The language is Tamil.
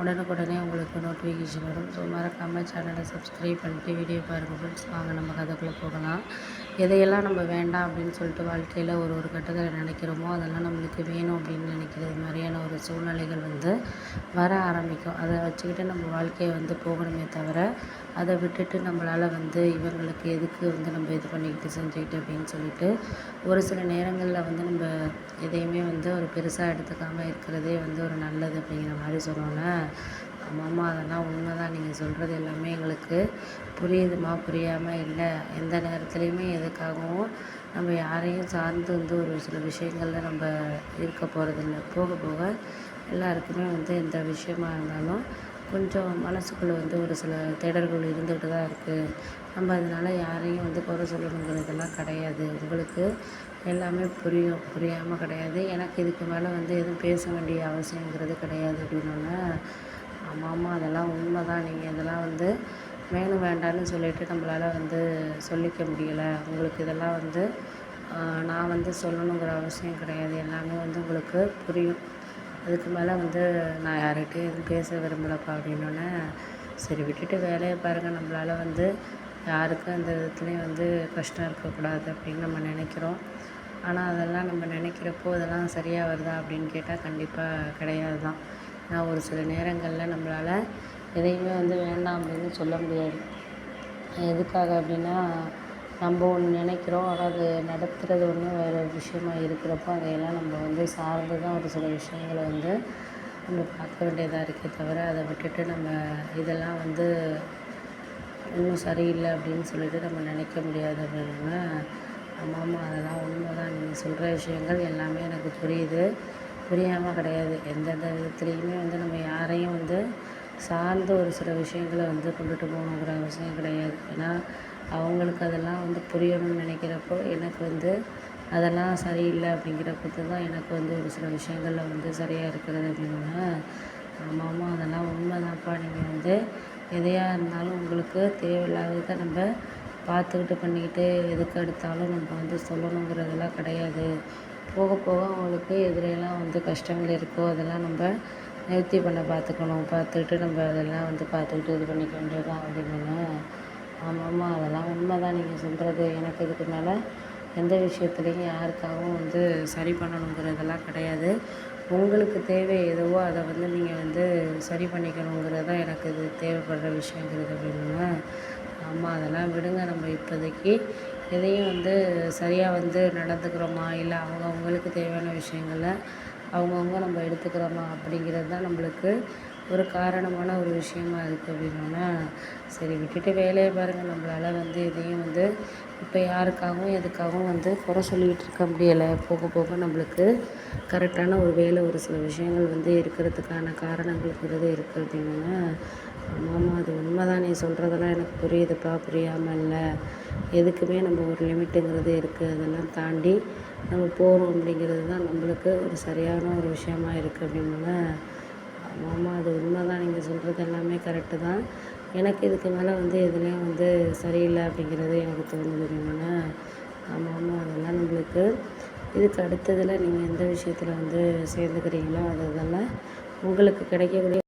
உடனுக்குடனே உங்களுக்கு நோட்டிஃபிகேஷன் வரும். ஸோ மறக்காமல் சேனலை சப்ஸ்கிரைப் பண்ணிட்டு வீடியோ பாருங்கள் ஃப்ரெண்ட்ஸ் வாங்க நம்ம கதைக்குள்ளே போகலாம். எதையெல்லாம் நம்ம வேண்டாம் அப்படின்னு சொல்லிட்டு வாழ்க்கையில் ஒரு ஒரு கட்டத்தில் நினைக்கிறோமோ அதெல்லாம் நம்மளுக்கு வேணும் அப்படின்னு நினைக்கிறது மாதிரியான ஒரு சூழ்நிலைகள் வந்து வர ஆரம்பிக்கும். அதை வச்சுக்கிட்டு நம்ம வாழ்க்கையை வந்து போகணுமே தவிர அதை விட்டுட்டு நம்மளால் வந்து இவங்களுக்கு எதுக்கு வந்து நம்ம இது பண்ணிக்கிட்டு செஞ்சுக்கிட்டு அப்படின்னு சொல்லிட்டு ஒரு சில நேரங்களில் வந்து நம்ம எதையுமே வந்து ஒரு பெருசாக எடுத்துக்காமல் இருக்கிறதே வந்து ஒரு நல்லது அப்படிங்கிற மாதிரி சொன்னோன்னே ஆமாம்மா அதெல்லாம் உண்மை தான் நீங்கள் சொல்கிறது எல்லாமே எங்களுக்கு புரியுதுமா? புரியாமல் இல்லை. எந்த நேரத்துலையுமே எதுக்காகவும் நம்ம யாரையும் சார்ந்து வந்து ஒரு சில விஷயங்களில் நம்ம இருக்க போகிறதில்ல போக போக எல்லாருக்குமே வந்து எந்த விஷயமா இருந்தாலும் கொஞ்சம் மனசுக்குள்ளே வந்து ஒரு சில தேடல்கள் இருந்துகிட்டு தான் இருக்குது நம்ம அதனால் யாரையும் வந்து குறை சொல்லணுங்கிறதெல்லாம் கிடையாது. உங்களுக்கு எல்லாமே புரியும். புரியாமல் கிடையாது. எனக்கு இதுக்கு மேலே வந்து எதுவும் பேச வேண்டிய அவசியங்கிறது கிடையாது அப்படின்னோடனே ஆமாம் அதெல்லாம் உண்மை தான் நீங்கள் இதெல்லாம் வந்து வேணும் வேண்டான்னு சொல்லிட்டு நம்மளால் வந்து சொல்லிக்க முடியலை. உங்களுக்கு இதெல்லாம் வந்து நான் வந்து சொல்லணுங்கிற அவசியம் கிடையாது. எல்லாமே வந்து உங்களுக்கு புரியும். அதுக்கு மேலே வந்து நான் யாருக்கிட்டேயும் எதுவும் பேச விரும்பலப்பா அப்படின்னோடனே சரி விட்டுட்டு வேலையை பாருங்கள் நம்மளால வந்து யாருக்கும் எந்த விதத்துலேயும் வந்து கஷ்டம் இருக்கக்கூடாது அப்படின்னு நம்ம நினைக்கிறோம். ஆனால் அதெல்லாம் நம்ம நினைக்கிறப்போ அதெல்லாம் சரியாக வருதா அப்படின்னு கேட்டால் கண்டிப்பாக கிடையாது தான் நான் ஒரு சில நேரங்களில் நம்மளால் எதையுமே வந்து வேண்டாம் அப்படின்னு சொல்ல முடியாது. எதுக்காக அப்படின்னா நம்ம ஒன்று நினைக்கிறோம் ஆனால் அது நடத்துகிறது ஒன்று வேறு விஷயமா இருக்கிறப்போ அதையெல்லாம் நம்ம வந்து சார்ந்து தான் ஒரு சில விஷயங்களை வந்து நம்ம பார்க்க வேண்டியதாக இருக்கே தவிர அதை விட்டுட்டு நம்ம இதெல்லாம் வந்து இன்னும் சரியில்லை அப்படின்னு சொல்லிட்டு நம்ம நினைக்க முடியாது அப்படின்னா ஆமாம் ஆமாம் அதெல்லாம் உண்மை தான் நீங்கள் சொல்கிற விஷயங்கள் எல்லாமே எனக்கு புரியுது. புரியாமல் கிடையாது. எந்தெந்த விதத்துலேயுமே வந்து நம்ம யாரையும் வந்து சார்ந்த ஒரு சில விஷயங்களை வந்து கொண்டுட்டு போகணுங்கிற அவசியம் கிடையாது. ஏன்னா அவங்களுக்கு அதெல்லாம் வந்து புரியணும்னு நினைக்கிறப்போ எனக்கு வந்து அதெல்லாம் சரியில்லை அப்படிங்கிறப்ப தான் எனக்கு வந்து ஒரு சில விஷயங்களில் வந்து சரியாக இருக்கிறது அப்படின்னா ஆமாம் அதெல்லாம் உண்மை தான்ப்பா நீங்கள் வந்து எதையாக இருந்தாலும் உங்களுக்கு தேவையில்லாததை நம்ம பார்த்துக்கிட்டு பண்ணிக்கிட்டு எதுக்கு எடுத்தாலும் நம்ம வந்து சொல்லணுங்கிறதெல்லாம் கிடையாது. போக போக அவங்களுக்கு எதிரெல்லாம் வந்து கஷ்டங்கள் இருக்கோ அதெல்லாம் நம்ம நிவர்த்தி பண்ண பார்த்துக்கணும். பார்த்துக்கிட்டு நம்ம அதெல்லாம் வந்து பார்த்துக்கிட்டு இது பண்ணிக்க வேண்டியது தான் அப்படின்னா ஆமாம் ஆமாம் அதெல்லாம் உண்மை தான் நீங்கள் சொல்கிறது எனக்கு இதுக்கு மேலே எந்த விஷயத்துலையும் யாருக்காகவும் வந்து சரி பண்ணணுங்கிறதெல்லாம் கிடையாது. உங்களுக்கு தேவை எதுவோ அதை வந்து நீங்கள் வந்து சரி பண்ணிக்கணுங்கிறது தான் எனக்கு இது தேவைப்படுற விஷயங்கிறது அப்படின்னா ஆமாம் அதெல்லாம் விடுங்க. நம்ம இப்போதைக்கு எதையும் வந்து சரியாக வந்து நடந்துக்கிறோமா? இல்லை அவங்க அவங்களுக்கு தேவையான விஷயங்கள அவங்கவுங்க நம்ம எடுத்துக்கிறோமா? அப்படிங்கிறது தான் நம்மளுக்கு ஒரு காரணமான ஒரு விஷயமா இருக்குது அப்படின்னோன்னா சரி விட்டுட்டு வேலையை பாருங்கள் நம்மளால் வந்து எதையும் வந்து இப்போ யாருக்காகவும் எதுக்காகவும் வந்து குறை சொல்லிக்கிட்டு இருக்க முடியலை. போக போக நம்மளுக்கு கரெக்டான ஒரு வேலை ஒரு சில விஷயங்கள் வந்து இருக்கிறதுக்கான காரணங்கள்ங்கிறது இருக்குது அப்படின்னோன்னா ஆமாம் அது உண்மை தான் நீ சொல்கிறதெல்லாம் எனக்கு புரியுதுப்பா. புரியாமல் இல்லை. எதுக்குமே நம்ம ஒரு லிமிட்டுங்கிறது இருக்குது அதெல்லாம் தாண்டி நம்ம போகிறோம் அப்படிங்கிறது தான் நம்மளுக்கு ஒரு சரியான ஒரு விஷயமா இருக்குது அப்படின்னோடனே ஆமாம் அது உண்மை தான் நீங்கள் சொல்கிறது எல்லாமே கரெக்டு தான். எனக்கு இதுக்கு மேலே வந்து எதுலேயும் வந்து சரியில்லை அப்படிங்கிறது எனக்கு தோணுது அப்படின்னோடனே ஆமாம் ஆமாம் அதெல்லாம் நம்மளுக்கு. இதுக்கு அடுத்ததில் நீங்கள் எந்த விஷயத்தில் வந்து சேர்ந்துக்கிறீங்களோ அது இதெல்லாம் உங்களுக்கு கிடைக்கக்கூடிய